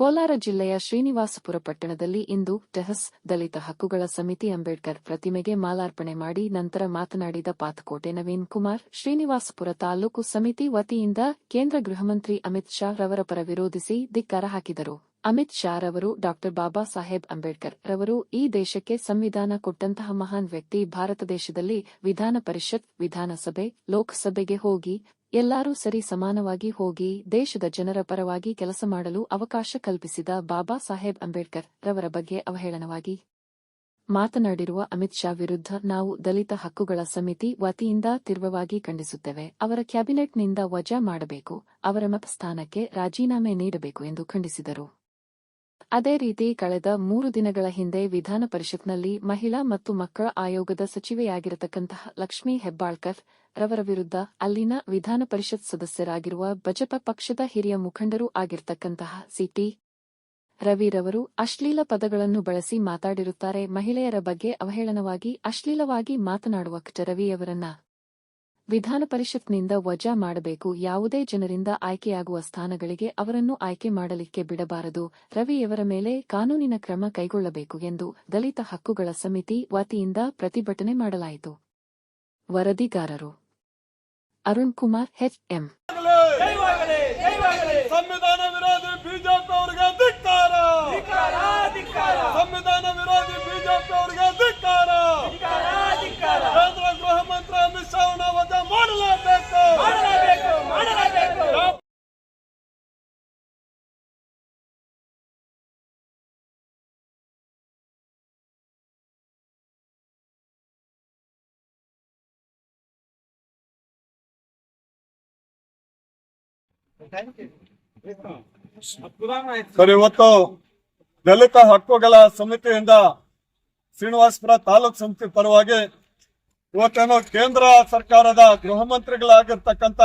ಕೋಲಾರ ಜಿಲ್ಲೆಯ ಶ್ರೀನಿವಾಸಪುರ ಪಟ್ಟಣದಲ್ಲಿ ಇಂದು ಟೆಹಸ್ ದಲಿತ ಹಕ್ಕುಗಳ ಸಮಿತಿ ಅಂಬೇಡ್ಕರ್ ಪ್ರತಿಮೆಗೆ ಮಾಲಾರ್ಪಣೆ ಮಾಡಿ ನಂತರ ಮಾತನಾಡಿದ ಪಾತಕೋಟೆ ನವೀನ್ ಕುಮಾರ್, ಶ್ರೀನಿವಾಸಪುರ ತಾಲೂಕು ಸಮಿತಿ ವತಿಯಿಂದ ಕೇಂದ್ರ ಗೃಹಮಂತ್ರಿ ಅಮಿತ್ ಶಾ ರವರ ಪರ ವಿರೋಧಿಸಿ ಧಿಕ್ಕಾರ ಹಾಕಿದರು. ಅಮಿತ್ ಶಾ ರವರು, ಡಾಕ್ಟರ್ ಬಾಬಾ ಸಾಹೇಬ್ ಅಂಬೇಡ್ಕರ್ ರವರು ಈ ದೇಶಕ್ಕೆ ಸಂವಿಧಾನ ಕೊಟ್ಟಂತಹ ಮಹಾನ್ ವ್ಯಕ್ತಿ. ಭಾರತ ದೇಶದಲ್ಲಿ ವಿಧಾನ ಪರಿಷತ್, ವಿಧಾನಸಭೆ, ಲೋಕಸಭೆಗೆ ಹೋಗಿ, ಎಲ್ಲರೂ ಸರಿ ಸಮಾನವಾಗಿ ಹೋಗಿ, ದೇಶದ ಜನರ ಪರವಾಗಿ ಕೆಲಸ ಮಾಡಲು ಅವಕಾಶ ಕಲ್ಪಿಸಿದ ಬಾಬಾ ಸಾಹೇಬ್ ಅಂಬೇಡ್ಕರ್ ರವರ ಬಗ್ಗೆ ಅವಹೇಳನವಾಗಿ ಮಾತನಾಡಿರುವ ಅಮಿತ್ ಶಾ ವಿರುದ್ಧ ನಾವು ದಲಿತ ಹಕ್ಕುಗಳ ಸಮಿತಿ ವತಿಯಿಂದ ತೀವ್ರವಾಗಿ ಖಂಡಿಸುತ್ತೇವೆ. ಅವರ ಕ್ಯಾಬಿನೆಟ್ನಿಂದ ವಜಾ ಮಾಡಬೇಕು. ಅವರ ಮತ ಸ್ಥಾನಕ್ಕೆ ರಾಜೀನಾಮೆ ನೀಡಬೇಕು ಎಂದು ಖಂಡಿಸಿದರು. ಅದೇ ರೀತಿ ಕಳೆದ ಮೂರು ದಿನಗಳ ಹಿಂದೆ ವಿಧಾನ ಪರಿಷತ್ನಲ್ಲಿ ಮಹಿಳಾ ಮತ್ತು ಮಕ್ಕಳ ಆಯೋಗದ ಸಚಿವೆಯಾಗಿರತಕ್ಕಂತಹ ಲಕ್ಷ್ಮೀ ಹೆಬ್ಬಾಳ್ಕರ್ ರವರ ವಿರುದ್ಧ ಅಲ್ಲಿನ ವಿಧಾನ ಪರಿಷತ್ ಸದಸ್ಯರಾಗಿರುವ ಬಜಪ ಪಕ್ಷದ ಹಿರಿಯ ಮುಖಂಡರೂ ಆಗಿರತಕ್ಕಂತಹ ಸಿಟಿ ರವಿರವರು ಅಶ್ಲೀಲ ಪದಗಳನ್ನು ಬಳಸಿ ಮಾತಾಡಿರುತ್ತಾರೆ. ಮಹಿಳೆಯರ ಬಗ್ಗೆ ಅವಹೇಳನವಾಗಿ, ಅಶ್ಲೀಲವಾಗಿ ಮಾತನಾಡುವ ರವಿಯವರನ್ನ ವಿಧಾನ ಪರಿಷತ್ನಿಂದ ವಜಾ ಮಾಡಬೇಕು. ಯಾವುದೇ ಜನರಿಂದ ಆಯ್ಕೆಯಾಗುವ ಸ್ಥಾನಗಳಿಗೆ ಅವರನ್ನು ಆಯ್ಕೆ ಮಾಡಲಿಕ್ಕೆ ಬಿಡಬಾರದು. ರವಿಯವರ ಮೇಲೆ ಕಾನೂನಿನ ಕ್ರಮ ಕೈಗೊಳ್ಳಬೇಕು ಎಂದು ದಲಿತ ಹಕ್ಕುಗಳ ಸಮಿತಿ ವತಿಯಿಂದ ಪ್ರತಿಭಟನೆ ಮಾಡಲಾಯಿತು. ವರದಿಗಾರರು ಅರುಣ್ ಕುಮಾರ್ ಎಂ ಜೈವಾಗಲಿ ಜೈವಾಗಲಿ ಸಂವಿಧಾನ ಸರ್, ಇವತ್ತು ದಲಿತ ಹಕ್ಕುಗಳ ಸಮಿತಿಯಿಂದ ಶ್ರೀನಿವಾಸಪುರ ತಾಲೂಕ್ ಸಮಿತಿ ಪರವಾಗಿ ಇವತ್ತೇನು ಕೇಂದ್ರ ಸರ್ಕಾರದ ಗೃಹ ಮಂತ್ರಿಗಳಾಗಿರ್ತಕ್ಕಂಥ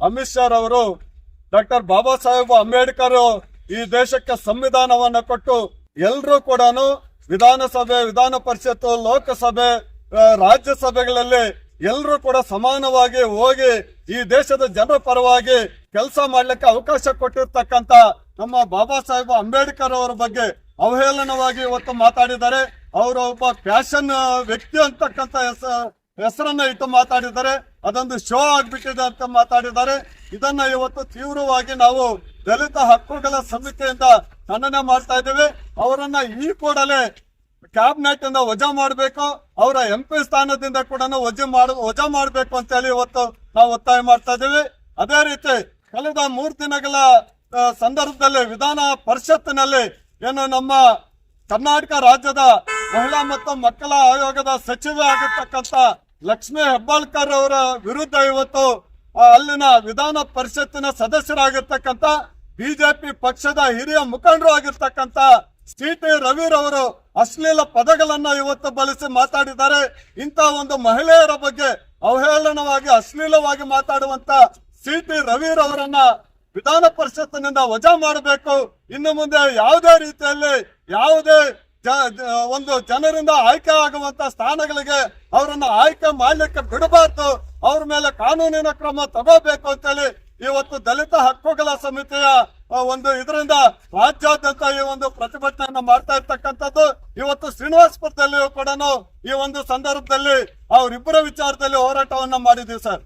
ಅಮಿತ್ ಶಾ ಅವರು ಡಾಕ್ಟರ್ ಬಾಬಾ ಸಾಹೇಬ್ ಅಂಬೇಡ್ಕರ್ ಈ ದೇಶಕ್ಕೆ ಸಂವಿಧಾನವನ್ನ ಕೊಟ್ಟು ಎಲ್ಲರೂ ಕೂಡ ವಿಧಾನಸಭೆ, ವಿಧಾನ ಪರಿಷತ್ತು, ಲೋಕಸಭೆ, ರಾಜ್ಯಸಭೆಗಳಲ್ಲಿ ಎಲ್ಲರೂ ಕೂಡ ಸಮಾನವಾಗಿ ಹೋಗಿ ಈ ದೇಶದ ಜನರ ಪರವಾಗಿ ಕೆಲಸ ಮಾಡ್ಲಿಕ್ಕೆ ಅವಕಾಶ ಕೊಟ್ಟಿರ್ತಕ್ಕಂತ ನಮ್ಮ ಬಾಬಾ ಸಾಹೇಬ್ ಅಂಬೇಡ್ಕರ್ ಅವರ ಬಗ್ಗೆ ಅವಹೇಳನವಾಗಿ ಇವತ್ತು ಮಾತಾಡಿದ್ದಾರೆ. ಅವರ ಒಬ್ಬ ಫ್ಯಾಷನ್ ವ್ಯಕ್ತಿ ಅಂತಕ್ಕಂತ ಹೆಸ- ಹೆಸರನ್ನ ಇಟ್ಟು ಮಾತಾಡಿದ್ದಾರೆ. ಅದೊಂದು ಶೋ ಆಗ್ಬಿಟ್ಟಿದೆ ಅಂತ ಮಾತಾಡಿದ್ದಾರೆ. ಇದನ್ನ ಇವತ್ತು ತೀವ್ರವಾಗಿ ನಾವು ದಲಿತ ಹಕ್ಕುಗಳ ಸಮಿತಿಯಿಂದ ಖಂಡನೆ ಮಾಡ್ತಾ ಇದ್ದೇವೆ. ಅವರನ್ನ ಈ ಕೂಡಲೇ ಕ್ಯಾಬಿನೆಟ್ ವಜಾ ಮಾಡಬೇಕು, ಅವರ ಎಂ ಪಿ ಸ್ಥಾನದಿಂದ ಕೂಡ ವಜಾ ಮಾಡ, ವಜಾ ಮಾಡಬೇಕು ಅಂತ ಹೇಳಿ ಇವತ್ತು ನಾವು ಒತ್ತಾಯ ಮಾಡ್ತಾ ಇದ್ದೀವಿ. ಅದೇ ರೀತಿ ಕಳೆದ ಮೂರು ದಿನಗಳ ಸಂದರ್ಭದಲ್ಲಿ ವಿಧಾನ ಪರಿಷತ್ತಿನಲ್ಲಿ ಏನು ನಮ್ಮ ಕರ್ನಾಟಕ ರಾಜ್ಯದ ಮಹಿಳಾ ಮತ್ತು ಮಕ್ಕಳ ಆಯೋಗದ ಸಚಿವೆ ಆಗಿರ್ತಕ್ಕಂಥ ಲಕ್ಷ್ಮೀ ಹೆಬ್ಬಾಳ್ಕರ್ ಅವರ ವಿರುದ್ಧ ಇವತ್ತು ಅಲ್ಲಿನ ವಿಧಾನ ಪರಿಷತ್ತಿನ ಸದಸ್ಯರಾಗಿರ್ತಕ್ಕಂಥ ಬಿಜೆಪಿ ಪಕ್ಷದ ಹಿರಿಯ ಮುಖಂಡರು ಆಗಿರ್ತಕ್ಕಂಥ ಸಿ ಟಿ ರವಿರವರು ಅಶ್ಲೀಲ ಪದಗಳನ್ನ ಇವತ್ತು ಬಳಸಿ ಮಾತಾಡಿದ್ದಾರೆ. ಇಂಥ ಒಂದು ಮಹಿಳೆಯರ ಬಗ್ಗೆ ಅವಹೇಳನವಾಗಿ, ಅಶ್ಲೀಲವಾಗಿ ಮಾತಾಡುವಂತ ಸಿ ಟಿ ರವಿರವರನ್ನ ವಿಧಾನ ಪರಿಷತ್ತಿನಿಂದ ವಜಾ ಮಾಡಬೇಕು. ಇನ್ನು ಮುಂದೆ ಯಾವುದೇ ರೀತಿಯಲ್ಲಿ ಯಾವುದೇ ಒಂದು ಜನರಿಂದ ಆಯ್ಕೆ ಆಗುವಂತ ಸ್ಥಾನಗಳಿಗೆ ಅವರನ್ನ ಆಯ್ಕೆ ಮಾಡ್ಲಿಕ್ಕೆ ಬಿಡಬಾರ್ದು. ಅವ್ರ ಮೇಲೆ ಕಾನೂನಿನ ಕ್ರಮ ತಗೋಬೇಕು ಅಂತೇಳಿ ಇವತ್ತು ದಲಿತ ಹಕ್ಕುಗಳ ಸಮಿತಿಯ ಒಂದು ಇದರಿಂದ ರಾಜ್ಯಾದ್ಯಂತ ಈ ಒಂದು ಪ್ರತಿಭಟನೆಯನ್ನು ಮಾಡ್ತಾ ಇರ್ತಕ್ಕಂಥದ್ದು ಇವತ್ತು ಶ್ರೀನಿವಾಸಪುರದಲ್ಲಿಯೂ ಕೂಡ ಈ ಒಂದು ಸಂದರ್ಭದಲ್ಲಿ ಅವರಿಬ್ಬರ ವಿಚಾರದಲ್ಲಿ ಹೋರಾಟವನ್ನ ಮಾಡಿದೀವಿ ಸರ್.